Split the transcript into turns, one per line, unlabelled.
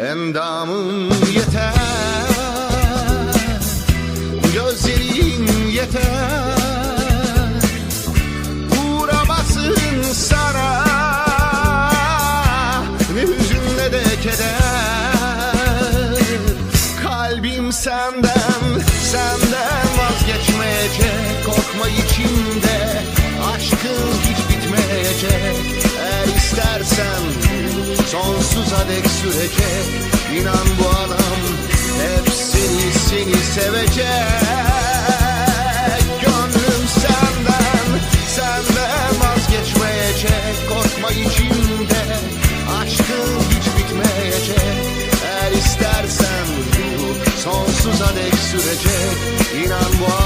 Endamın yeter Gözlerin yeter. Uğramasın sana Ne hüzün ne de keder. Kalbim senden, senden vazgeçmeyecek Korkma içimde, sonsuza dek sürecek İnan bu adam hep seni, seni sevecek. Gönlüm senden, senden vazgeçmeyecek. Korkma içimde, aşkın hiç bitmeyecek. Eğer istersen bu sonsuza dek sürecek İnan bu